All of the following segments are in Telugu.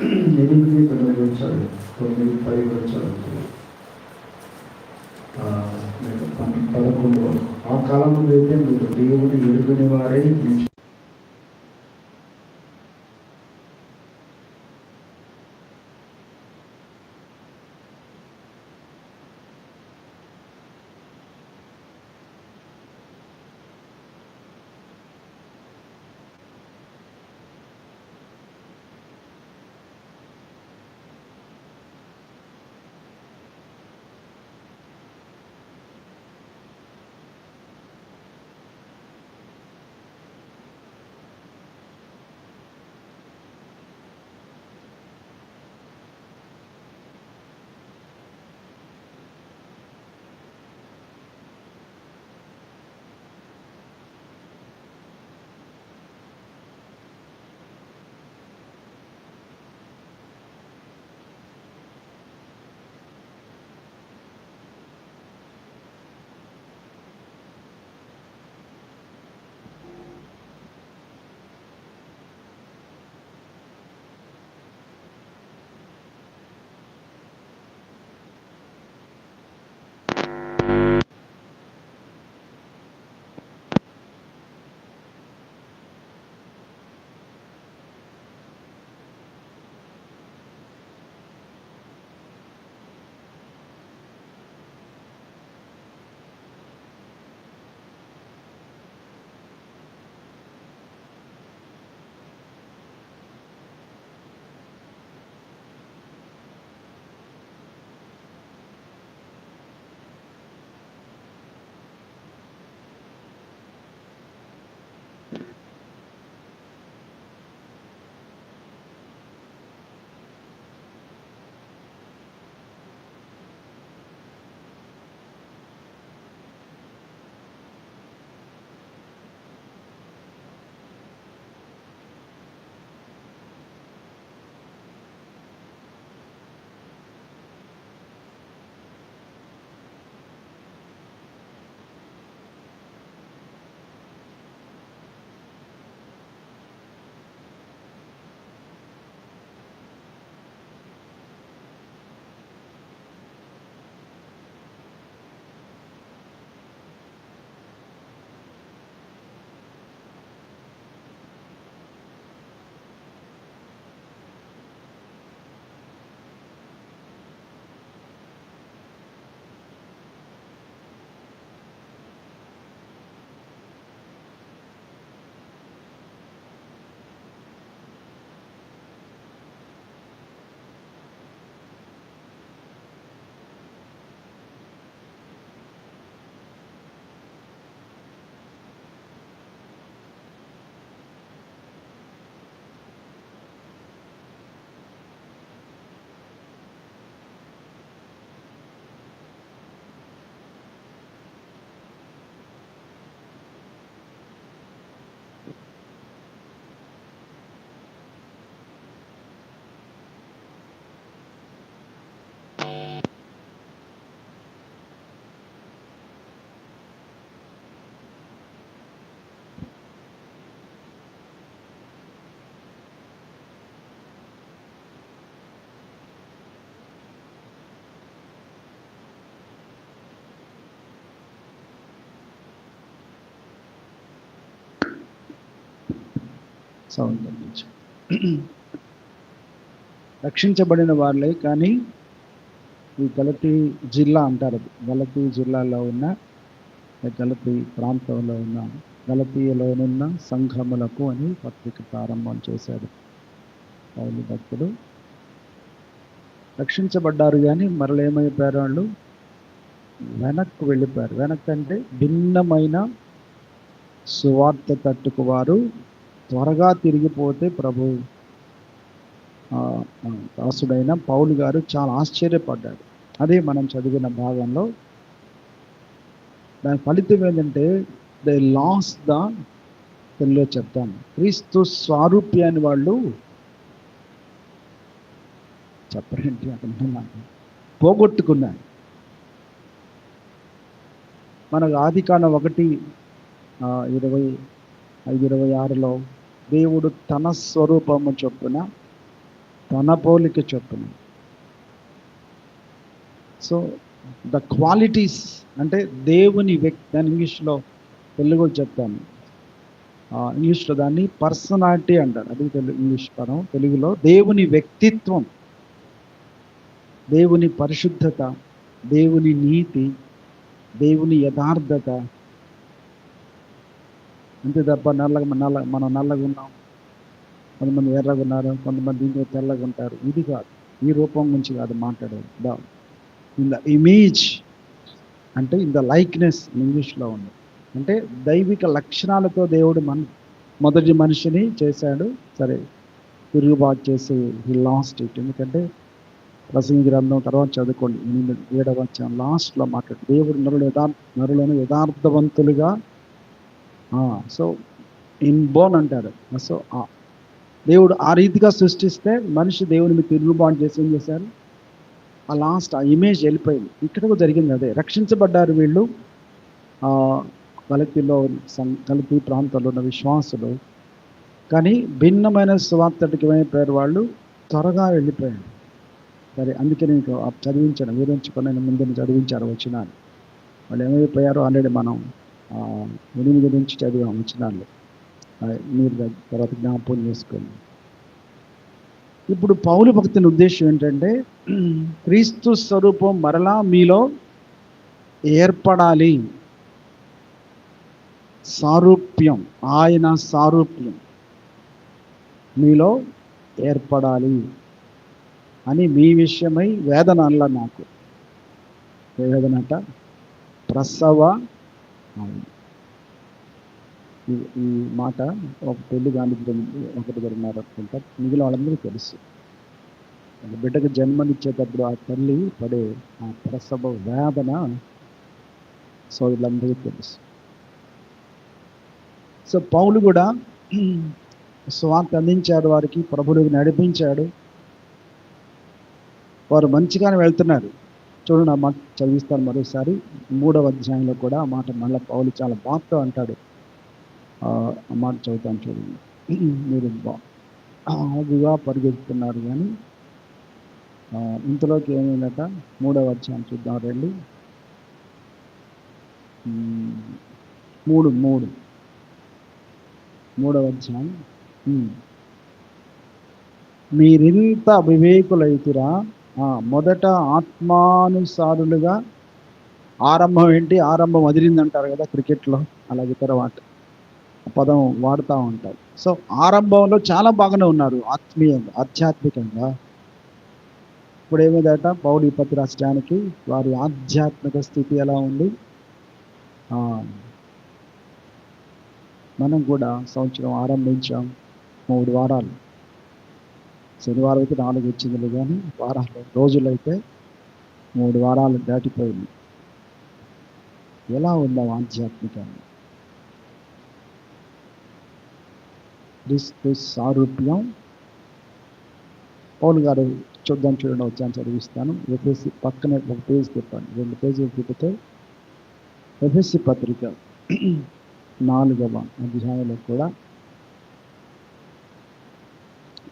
ఎనిమిది తొమ్మిది వచ్చాడు. తొమ్మిది పది వచ్చాడు. పదకొండు. ఆ కాలంలో అయితే మీరు దేవుడు ఎరుగుని వారే సౌండ్ తగ్గించు రక్షించబడిన వాళ్ళే కానీ ఈ గలతి జిల్లా అంటారు గలతి జిల్లాలో ఉన్న గలతి ప్రాంతంలో ఉన్న గలతీయలోనున్న సంఘములకు అని పత్రిక ప్రారంభం చేశాడు పౌలు భక్తుడు. రక్షించబడ్డారు కానీ మరలేమైపోయారు వాళ్ళు? వెనక్కు వెళ్ళిపోయారు. వెనక్కి అంటే భిన్నమైన సువార్త తట్టుకు వారు త్వరగా తిరిగిపోతే ప్రభు దాసుడైన పౌలు గారు చాలా ఆశ్చర్యపడ్డాడు. అదే మనం చదివిన భాగంలో దాని ఫలితం ఏంటంటే దే లాస్ ద తెలుగులో చెప్తాను క్రీస్తు స్వారూప్యాన్ని వాళ్ళు చెప్పరేంటి అనుకున్నాను పోగొట్టుకున్నాను మనకు ఆది కాలం ఒకటి ఇరవై ఐదు ఇరవై ఆరులో దేవుడు తన స్వరూపము చొప్పున తన పోలిక చొప్పున. సో ద క్వాలిటీస్ అంటే దేవుని వ్యక్తి నేను ఇంగ్లీష్లో తెలుగు చెప్తాను. ఇంగ్లీష్లో దాన్ని పర్సనాలిటీ అంటారు. అది తెలుగు ఇంగ్లీష్ పదం తెలుగులో దేవుని వ్యక్తిత్వం దేవుని పరిశుద్ధత దేవుని నీతి దేవుని యథార్థత అంతే తప్ప నల్లగా నల్ల మనం నల్లగా ఉన్నాం. కొంతమంది ఎర్రగా ఉన్నారు కొంతమంది ఇంకో తెల్లగా ఉంటారు. ఇది కాదు. ఈ రూపం గురించి కాదు మాట్లాడేది. ద ఇన్ ద ఇమేజ్ అంటే ఇన్ ద లైక్నెస్ ఇంగ్లీష్లో ఉంది. అంటే దైవిక లక్షణాలతో దేవుడు మన మొదటి మనిషిని చేశాడు. సరే తిరుగుబాటు చేసి హీ లాస్ట్ ఇట్ ఎందుకంటే ప్రసంగి గ్రంథం తర్వాత చదువుకోండి. ఎనిమిది ఏడవ లాస్ట్లో మాట్లాడు దేవుడు నరులు యథార్ నరులను యథార్థవంతులుగా సో ఇన్ బోన్ అంటారు. సో దేవుడు ఆ రీతిగా సృష్టిస్తే మనిషి దేవుని తిరుగుబాటు చేసి ఏం చేశారు? ఆ లాస్ట్ ఆ ఇమేజ్ వెళ్ళిపోయింది. ఇక్కడ జరిగింది అదే. రక్షించబడ్డారు వీళ్ళు. ఆ, సం కలిపి ప్రాంతాల్లో ఉన్న విశ్వాసులు. కానీ భిన్నమైన స్వార్థకమైన పేరు వాళ్ళు. త్వరగా వెళ్ళిపోయారు. సరే అందుకే నేను చదివించాను వివరించుకొని నేను ముందు చదివించారు వచ్చినాను. వాళ్ళు ఏమైపోయారో ఆల్రెడీ మనం ఆ, ఎనిమిది నుంచి చదివాం వచ్చినాళ్ళు మీరు తర్వాత జ్ఞాపకం చేసుకోండి. ఇప్పుడు పౌలు భక్తుని ఉద్దేశం ఏంటంటే క్రీస్తు స్వరూపం మరలా మీలో ఏర్పడాలి. సారూప్యం ఆయన సారూప్యం మీలో ఏర్పడాలి అని మీ విషయమై వేదన నాకు. ఏ వేదనట ప్రసవ అవును. ఈ ఈ మాట ఒక పెళ్ళి గాంధీ ఒకటి ఉన్నారు అనుకుంటా. మిగిలిన వాళ్ళందరికీ తెలుసు. బిడ్డకు జన్మనిచ్చేటప్పుడు ఆ తల్లి పడే ఆ ప్రసవ వేదన సోదరులందరికీ తెలుసు. సో పౌలు కూడా స్వార్థ అందించాడు వారికి ప్రభులకు నడిపించాడు. వారు మంచిగానే వెళ్తున్నారు. చూడండి ఆ మాట చదివిస్తాను మరోసారి. మూడవ అధ్యాయంలో కూడా ఆ మాట మళ్ళీ పౌలు చాలా బాగా అంటాడు. ఆ మాట చదువుతాను చూడండి. మీరు బాగుగా పరిగెత్తుతున్నారు కానీ ఇంతలోకి ఏమైందట? మూడవ అధ్యాయం చూద్దాం రండి. మూడు మూడు. మూడవ అధ్యాయం. మీరింత అవివేకులైతురా మొదట ఆత్మానుసారులుగా ఆరంభం ఏంటి ఆరంభం వదిలింది అంటారు కదా క్రికెట్లో అలాగే తర్వాత పదం వాడుతూ ఉంటారు. సో ఆరంభంలో చాలా బాగానే ఉన్నారు ఆత్మీయంగా ఆధ్యాత్మికంగా. ఇప్పుడు ఏమిదట పౌడి పత్రి రాష్ట్రానికి వారి ఆధ్యాత్మిక స్థితి ఎలా ఉంది? మనం కూడా సంవత్సరం ఆరంభించాం మూడు వారాలు. శనివారం అయితే నాలుగు వచ్చింది కానీ వారాలు రోజులైతే మూడు వారాలు దాటిపోయింది. ఎలా ఉందాం ఆధ్యాత్మికంగా క్రీస్తు సారూప్యం. పౌల్ గారు చూద్దాం చూడండి వచ్చాను చదివిస్తాను ఎఫ్ఎస్సి పక్కనే ఒక పేజ్ తిప్పాను రెండు పేజీలు తిప్పితే ఎఫ్ఎస్సి పత్రిక నాలుగవ అధ్యాయంలో కూడా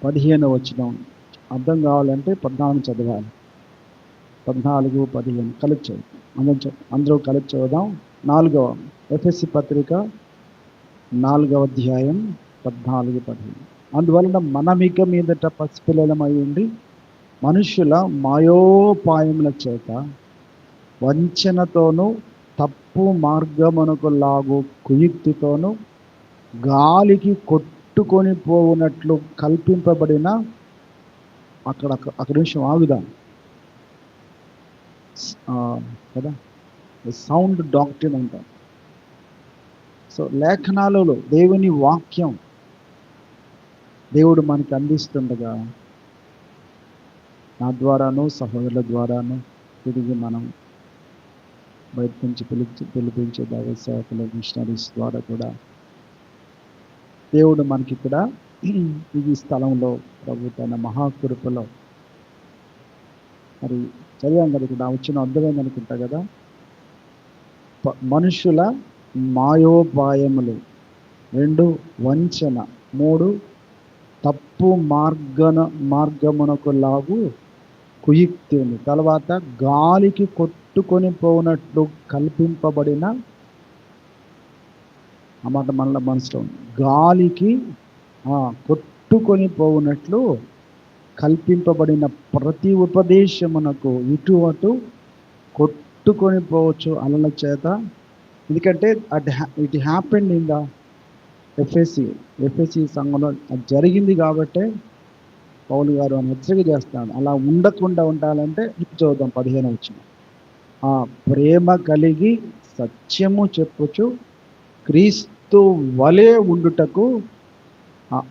పదిహేను వచ్చిన అర్థం కావాలంటే పద్నాలుగు చదవాలి. పద్నాలుగు పదిహేను. కలిపి చదువు అందరం అందరూ కలిపి చదువుదాం. నాలుగవ ఎఫ్ఎస్సి పత్రిక నాలుగవ అధ్యాయం పద్నాలుగు పదిహేను. అందువలన మనమిక మీదట పసిపిల్లలమై ఉండి మనుషుల మాయోపాయముల చేత వంచనతోనూ తప్పు మార్గమునకు లాగు కుయుక్తితోనూ గాలికి పట్టుకొని పోవునట్లు కల్పింపబడిన అక్కడ అక్కడ నిమిషం ఆగుదాం. కదా? సౌండ్ డాక్టర్ అంటాం. సో లేఖనాలలో దేవుని వాక్యం దేవుడు మనకి అందిస్తుండగా నా ద్వారాను సహోదరుల ద్వారాను తిరిగి మనం బయట నుంచి పిలిచి పిలిపించే దైవ సేవకులు మిషనరీస్ ద్వారా కూడా దేవుడు మనకి ఇక్కడ ఈ స్థలంలో ప్రభు తన మహాకృపలో మరి చదివాం కదా ఇక్కడ వచ్చిన అర్థమైంది అనుకుంటా కదా? ప- మనుషుల మాయోపాయములు రెండు వంచన మూడు తప్పు మార్గన మార్గమునకు లాగు కుయుక్తిని తర్వాత గాలికి కొట్టుకొని పోనట్లు కల్పింపబడిన ఆ మాట మళ్ళీ మనసులో గాలికి కొట్టుకొని పోవునట్లు కల్పింపబడిన ప్రతి ఉపదేశమునకు ఇటు అటు కొట్టుకొని పోవచ్చు అలల చేత. ఎందుకంటే at it happened in the FSC FSC సంఘంలో అది జరిగింది కాబట్టే పౌలు గారు అని హెచ్చరిక చేస్తాడు. అలా ఉండకుండా ఉండాలంటే ఇప్పుడు చూద్దాం పదిహేను వచ్చిన ప్రేమ కలిగి సత్యము చెప్పచ్చు క్రీస్తు వలే ఉండుటకు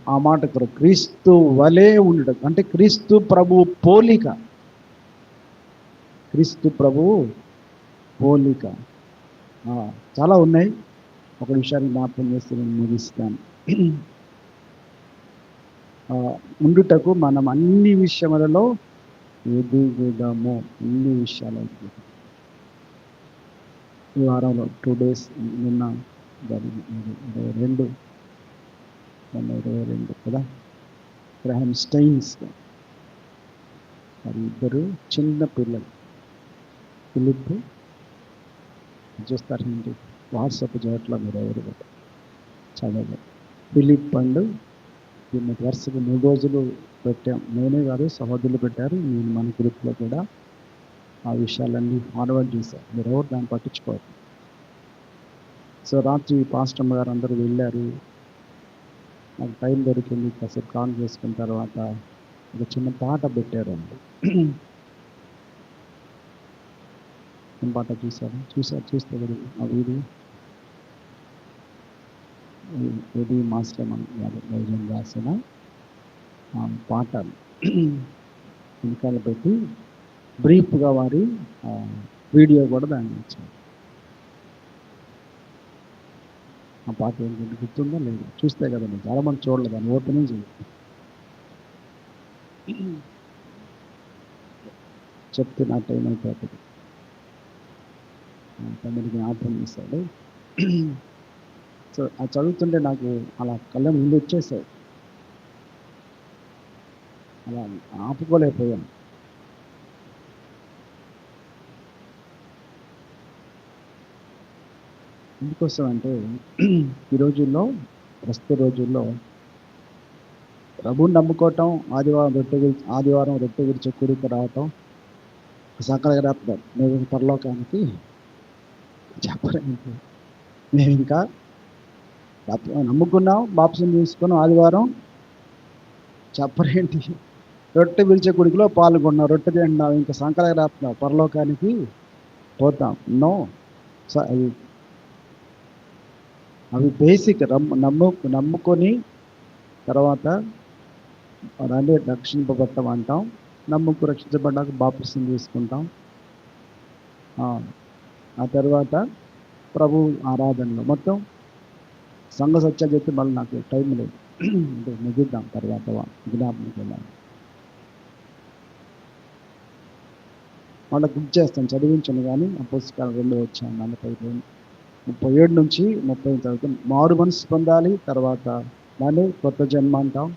ఆ- మాట క్రీస్తు వలే ఉండుటకు. అంటే క్రీస్తు ప్రభు పోలిక. క్రీస్తు ప్రభు పోలిక. చాలా ఉన్నాయి. ఒక విషయాన్ని జ్ఞాపకం చేస్తే నేను ముగిస్తాను. ఉండుటకు మనం అన్ని విషయములలో ఎదుగుదాము. అన్ని విషయాలు ఈ వారంలో టూ డేస్ నిన్న జరిగింది ఇరవై రెండు. మొన్న ఇరవై రెండు కదా? గ్రహం స్టైన్స్ మరి ఇద్దరు చిన్న పిల్లలు. ఫిలిప్ చూస్తారు ఏంటి వాట్సాప్ చేయట్లో మీరు ఎవరు కూడా చదవదు ఫిలిప్ అండ్ దీన్ని వరుసగా మూడు రోజులు పెట్టాం. నేనే కాదు సహోదరులు పెట్టారు. నేను మన గ్రూప్లో కూడా ఆ విషయాలన్నీ ఫార్వర్డ్ చేశారు మీరు ఎవరు దాన్ని పట్టించుకోవద్దు. సో రాత్రి పాస్టమ్ గారు అందరూ వెళ్ళారు. నాకు టైం దొరికింది. కాసేపు కాల్ చేసుకున్న తర్వాత ఒక చిన్న పాట పెట్టారండి. ఏం పాట చూసారు చూసారు చూస్తే కదా. ఆ వీడియో ఏది మాస్టర్ మన రాసిన పాట వెనకాల పెట్టి బ్రీఫ్గా వారి వీడియో కూడా దాన్ని ఇచ్చారు. ఆ పాట ఏంటంటే గుర్తుందో? లేదు. చూస్తే కదా నేను చాలా మంది చూడలేదు. దాన్ని ఓపెనింగ్ చేయాలి చెప్తే నా టైం అయిపోతుంది. ఆ, తమ్ముడికి జ్ఞాపకం చేశాడు సో అది చదువుతుంటే నాకు అలా కళ్ళ ముందు వచ్చేసాయి. అలా ఆపుకోలేకపోయాను. ఎందుకోసం అంటే ఈ రోజుల్లో ప్రస్తుత రోజుల్లో ప్రభుని నమ్ముకోవటం ఆదివారం రొట్టె గురి ఆదివారం రొట్టె గురించి కూడికి రావటం సకల మేము పరలోకానికి చెప్పరేంటి మేము ఇంకా నమ్ముకున్నాం బాప్సం తీసుకున్నాం ఆదివారం చెప్పరేంటి రొట్టె పిలిచే గుడికిలో పాల్గొన్నాం రొట్టె తింటున్నాం ఇంకా సంకలకి పరలోకానికి పోతాం. నో అవి బేసిక్ నమ్ము నమ్ము నమ్ముకొని తర్వాత అలానే రక్షింపబడటం అంటాం. నమ్ముకు రక్షించబడ్డాక బాప్సం తీసుకుంటాం. ఆ, తర్వాత ప్రభు ఆరాధనలో. మొత్తం సంఘ సత్యాలు చెప్తే మళ్ళీ నాకు టైం లేదు. అంటే ముగిద్దాం తర్వాత జ్ఞాపకం వెళ్ళాలి వాళ్ళకి గుర్తు చేస్తాను చదివించను కానీ ఆ పుస్తకాలు రెండు వచ్చాను నలభై రెండు. ముప్పై ఏడు నుంచి ముప్పై తర్వాత మారు మనసు పొందాలి తర్వాత దాన్ని కొత్త జన్మ అంటాం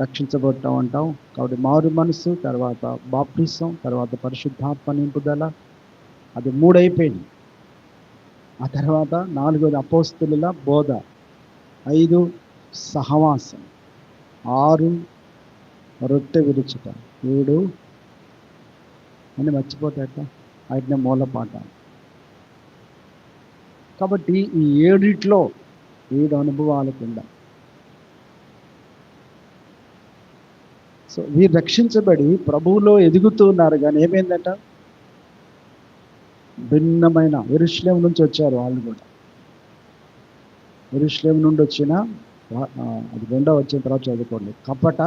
రక్షించబడటం అంటాం. కాబట్టి మారు మనసు తర్వాత బాప్టిసం తర్వాత పరిశుద్ధాత్మ నింపుదల. అది మూడు అయిపోయింది ఆ తర్వాత నాలుగోది అపోస్తుల బోధ. ఐదు సహవాసం. ఆరు రొట్టె విరుచుట. ఏడు అని మర్చిపోతాయట ఆయన మూలపాట కాబట్టి ఈ ఏడిట్లో ఏడు అనుభవాలు కింద. సో వీరు రక్షించబడి ప్రభువులో ఎదుగుతున్నారు కానీ ఏమైందట? భిన్నమైన ఎరుశ్లేం నుంచి వచ్చారు వాళ్ళు కూడా. ఎరుశ్లేం నుండి వచ్చిన అది రెండో వచ్చిన తర్వాత చదువుకోండి. కపట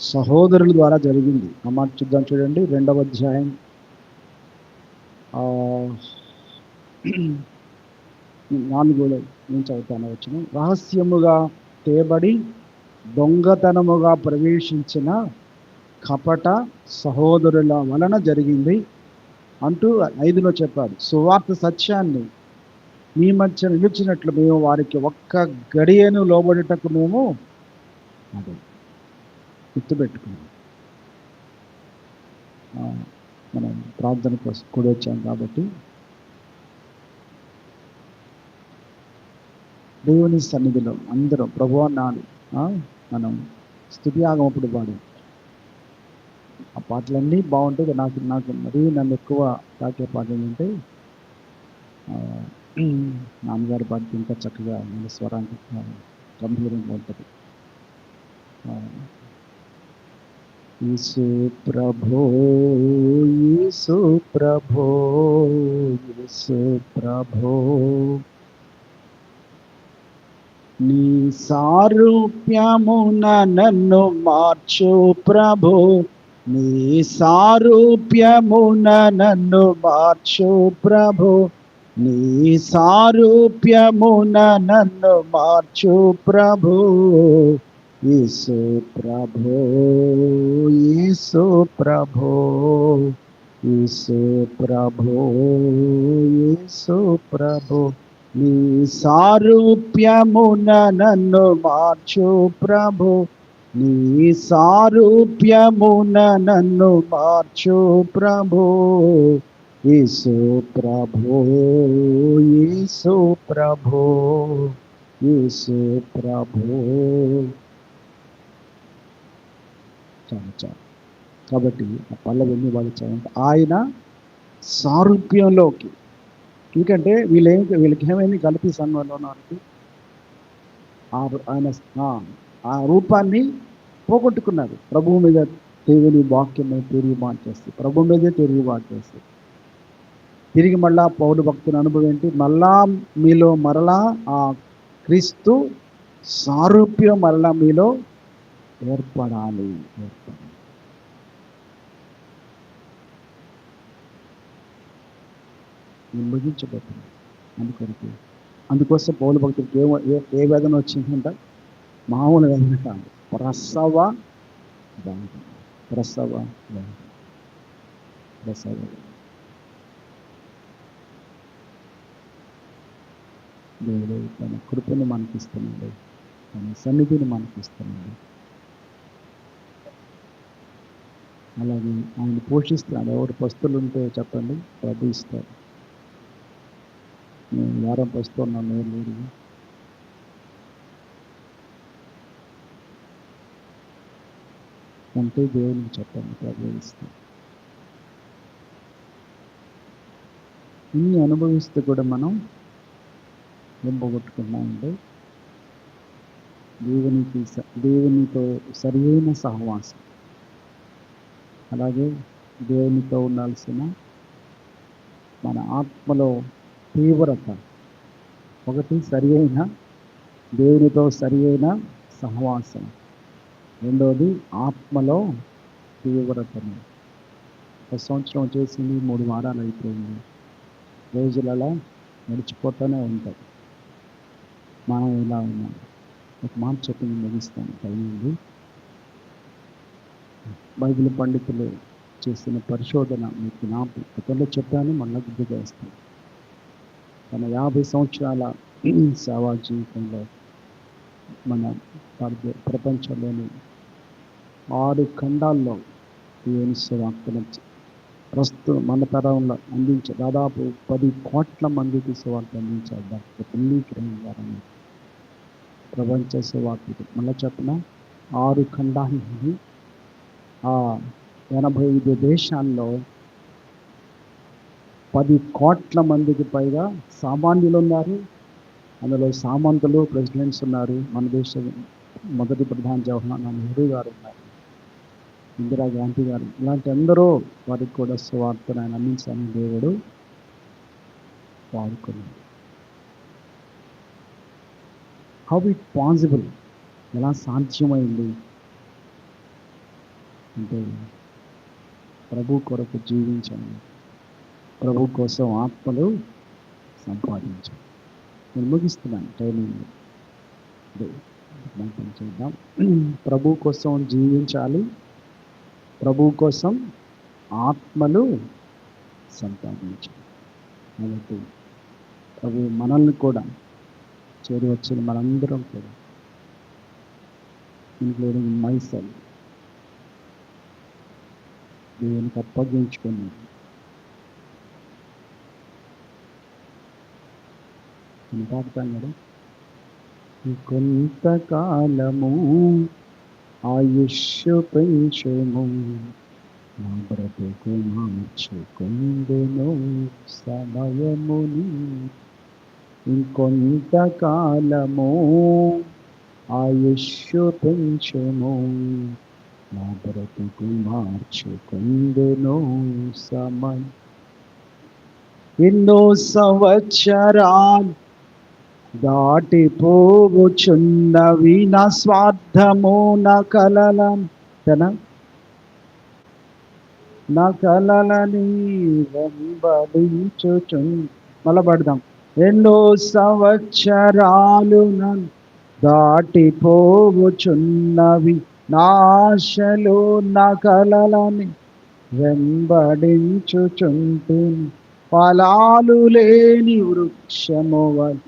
సహోదరుల ద్వారా జరిగింది. ఆ మాట చూద్దాం చూడండి. రెండవ అధ్యాయం. నాలుగు నుంచి అవుతాను వచ్చిన రహస్యముగా తేబడి దొంగతనముగా ప్రవేశించిన కపట సహోదరుల వలన జరిగింది అంటూ ఐదులో చెప్పాడు. సువార్త సత్యాన్ని మీ మధ్య నిలిచినట్లు మేము వారికి ఒక్క గడియను లోబడుటకు మేము అదే గుర్తుపెట్టుకున్నాం. మనం ప్రార్థన కోసం కూడి వచ్చాం కాబట్టి దేవుని సన్నిధిలో అందరూ ప్రభు నాడు మనం స్థుతి ఆగమప్పుడు పాడు ఆ పాటలన్నీ బాగుంటాయి నాకు నాకు మరీ నన్ను ఎక్కువ తాకే పాటలు ఏంటంటే నాన్నగారి పాటకి ఇంకా చక్కగా మన స్వరానికి గంభీరంగా ఉంటుంది. యేసు ప్రభో యేసు ప్రభో యేసు ప్రభో. నీ సారూప్యమున నన్ను మార్చు ప్రభు. నీ సారూప్యమున నన్ను మార్చు ప్రభు. నీ సారూప్యమున నన్ను మార్చు ప్రభు. యేసు ప్రభు యేసు ప్రభు యేసు ప్రభు యేసు ప్రభు. నీ సారూప్యమున నన్ను మార్చు ప్రభు. నీ సారూప్యమున నన్ను మార్చు ప్రభు. యేసు ప్రభు యేసు ప్రభు యేసు ప్రభు. చాలా చాలా. కాబట్టి ఆ పల్లవన్నీ వాళ్ళు ఆయన సారూప్యంలోకి ఎందుకంటే వీళ్ళేం వీళ్ళకి ఏమైంది కలిపి సంఘంలో ఆయన ఆ, రూపాన్ని పోగొట్టుకున్నారు. ప్రభువు మీద దేవుని వాక్యం తిరిగి మార్చేస్తే ప్రభు మీదే తిరిగి మార్చేస్తే తిరిగి మళ్ళా పౌరు భక్తుని అనుభవం ఏంటి? మళ్ళా మీలో మరలా ఆ క్రీస్తు సారూప్యం మరలా మీలో ఏర్పడాలి ఏర్పడాలి. నేను అందుకొరకు అందుకోసం పౌరు భక్తుడికి ఏ ఏ- వేదన వచ్చిందంట మామూలు వేదన కాదు. ప్రసవ బాధ. ప్రసవ బాధ. ప్రసవ దేవుడు తన కృపను మనకిస్తున్నాడు. తన సన్నిధిని మనకిస్తున్నాడు. అలాగే ఆయన పోషిస్తున్నాడు. ఎవరు పస్తులు ఉంటే చెప్పండి ప్రభు ఇస్తారు నేను వారం పస్తున్నాను నేను అంటే దేవునికి చెప్పండి ప్రభు ఇన్ని అనుభవిస్తే కూడా మనం నింపగొట్టుకున్నామంటే దేవునికి స- దేవునితో సరియైన సహవాసం. అలాగే దేవునితో ఉండాల్సిన మన ఆత్మలో తీవ్రత. ఒకటి సరి అయిన దేవునితో సరి అయిన సహవాసం. రెండవది ఆత్మలో తీవ్రతను. ఒక సంవత్సరం చేసింది మూడు వారాలు అయిపోయింది. రోజులలో నడిచిపోతూనే ఉంటాయి. మనం ఇలా ఉన్నాం. ఒక మాట చెప్పి నేను ముగిస్తాను. టైం బైబిల్ పండితులు చేసిన పరిశోధన మీకు నా చెప్పాను మళ్ళీ గుర్తు చేస్తాను. తన యాభై సంవత్సరాల సేవా జీవితంలో మన ప్రపంచంలోని ఆరు ఖండాల్లో దేవుని సువార్తను ప్రస్తుతం మన తరంలో అందించే దాదాపు పది కోట్ల మందికి సువార్త అందించారు డాక్టర్ పుణ్యకిరణ్ గారని. ప్రపంచ సువార్తకు మళ్ళీ చెప్పిన? ఆరు ఖండాన్ని ఎనభై ఐదు దేశాల్లో పది కోట్ల మందికి పైగా సామాన్యులు ఉన్నారు. అందులో సామంతులు ప్రెసిడెంట్స్ ఉన్నారు. మన దేశ మొదటి ప్రధాని జవహర్లాల్ నెహ్రూ గారు ఉన్నారు. ఇందిరా గాంధీ గారు. ఇలాంటి అందరూ వారికి కూడా సువార్తను ఆయన అందించాలని దేవుడు వాడుకున్నాడు హౌ ఇట్ పాసిబుల్ ఎలా సాధ్యమైంది? అంటే ప్రభు కొరకు జీవించాను ప్రభు కోసం ఆత్మలు సంపాదించు. నేను ముగిస్తున్నాను ట్రైనింగ్ చేద్దాం. ప్రభు కోసం జీవించాలి. ప్రభు కోసం ఆత్మలు సంపాదించాలి కాబట్టి ప్రభు మనల్ని కూడా చేరి వచ్చిన మనందరం కూడా ఇంక్లూడింగ్ మైసల్ దేవునికి అప్పగించుకున్నాను పాడతాను కదా? కొంతకాలము ఆయుష్ పెంచము. నా బ్రతుకు మార్చుకుందును సమయముని. ఇంకొంతకాలము ఆయుష్ పెంచము. నా బ్రతుకు మార్చుకుందును సమయం. ఎన్నో సంవత్సరాలు దాటిపోవుచున్నవి నా స్వార్థము నా కలల నా కలలని వెంబడించుచు. మళ్ళా పడదాం. ఎన్నో సంవత్సరాలు నన్ను దాటిపోవుచున్నవి నాశలు నా కలలని వెంబడించుచుంటుంది ఫలాలు లేని వృక్షము వలె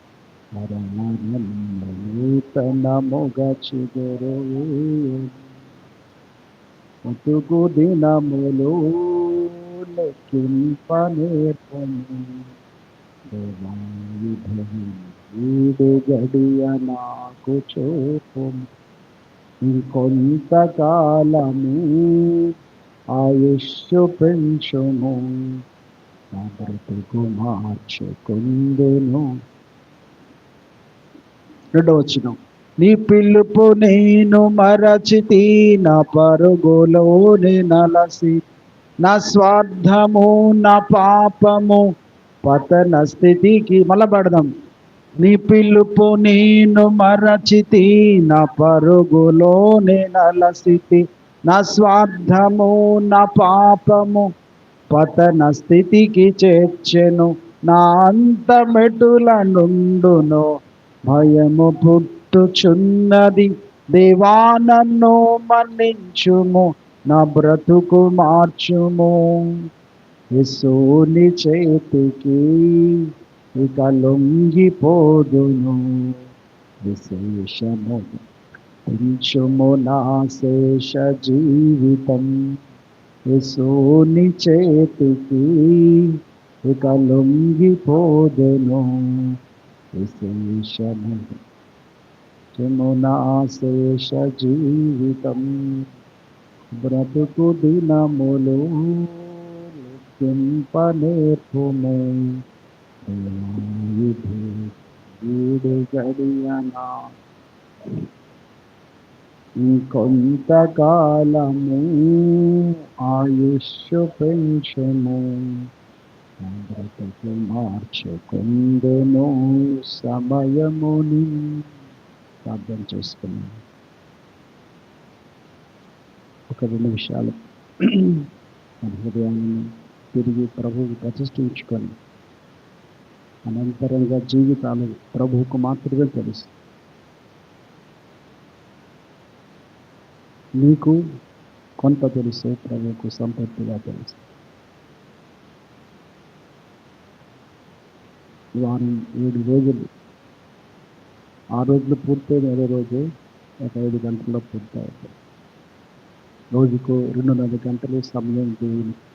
నూతనముగ చిగురు ముతుకు దినములు లెక్కింపనేర్పము వీడు గడియ నాకు చూపు ఇంకొంతకాలము ఆయుష్ పెంచుము నా బ్రతుకు మార్చుకుందును రెండవ వచ్చిన నీ పిలుపు నేను మరచితి నా పరుగులో నలసి. నా స్వార్థము నా పాపము పతన స్థితికి మళ్ళా పడదాం. నీ పిలుపు నేను మరచితి నా పరుగులో నలసితి నా స్వార్థము నా పాపము పతన స్థితికి చేర్చెను. నా అంత మెటుల నుండును. భయము పుట్టుచున్నది దేవా నన్ను మన్నించుము నా బ్రతుకు మార్చుము. యశోని చేతికి ఇక లొంగిపోదును. విశేషము పెంచుము నా శేష జీవితం యశోని చేతికి ఇక లొంగిపోదును. విశేషము నాశేష జీవితం బ్రతుకు దినములు లెక్కింపనేర్పుము వీడు గడియనా కొంతకాలము ఆయుష్ పెంచుము బ్రతుకు మార్చుకుందును సమయముని ప్రార్థన చేసుకున్నాం ఒక రెండు విషయాలు మన హృదయాన్ని తిరిగి ప్రభువుకి ప్రతిష్ఠించుకొని అనంతరంగా జీవితాలు ప్రభువుకు మాత్రమే తెలుసు. నీకు కొంత తెలుసు ప్రభువుకు సంపత్తిగా తెలుసు. వారం ఏడు రోజులు. ఆ రోజులు పూర్తయిన ఏదో రోజు ఒక ఐదు గంటల్లో పూర్తవుతాయి. రోజుకు రెండున్నర గంటలు సమయం దేవునికి.